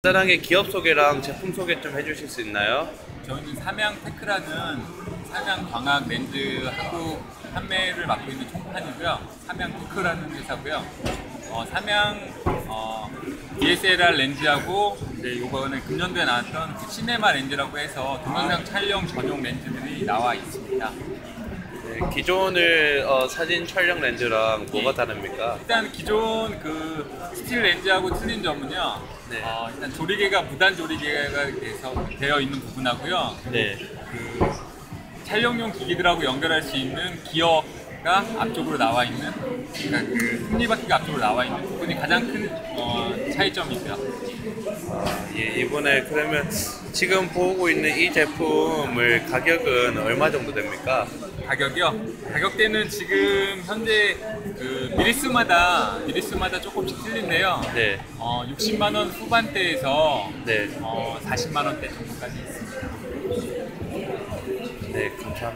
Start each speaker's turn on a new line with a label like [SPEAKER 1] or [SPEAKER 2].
[SPEAKER 1] 간단하게 기업 소개랑 제품 소개 좀 해주실 수 있나요?
[SPEAKER 2] 저희는 삼양 테크라는 삼양 광학 렌즈 한국 판매를 맡고 있는 총판이고요. 삼양 테크라는 회사고요. 어, 삼양 어, DSLR 렌즈하고 이제 이번에 금년도에 나왔던 그 시네마 렌즈라고 해서 동영상 촬영 전용 렌즈들이 나와 있습니다.
[SPEAKER 1] 네, 기존의 어, 사진 촬영 렌즈랑 뭐가
[SPEAKER 2] 예.
[SPEAKER 1] 다릅니까?
[SPEAKER 2] 일단 기존 그 스틸 렌즈하고 틀린 점은요.
[SPEAKER 1] 네.
[SPEAKER 2] 어, 일단 조리개가 무단 조리개가 돼서 되어 있는 부분하고요.
[SPEAKER 1] 네.
[SPEAKER 2] 그 촬영용 기기들하고 연결할 수 있는 기어가 앞쪽으로 나와 있는 그러니까 그 톱니바퀴가 앞쪽으로 나와 있는 부분이 가장 큰 어, 차이점이고요.
[SPEAKER 1] 예, 이번에 그러면 지금 보고 있는 이 제품을 가격은 얼마 정도 됩니까?
[SPEAKER 2] 가격이요? 가격대는 지금 현재 그 미리수마다 미리수마다 조금씩 틀린데요.
[SPEAKER 1] 네.
[SPEAKER 2] 어, 60만 원 후반대에서
[SPEAKER 1] 네.
[SPEAKER 2] 어, 40만 원대 정도까지 있습니다.
[SPEAKER 1] 네, 감사합니다.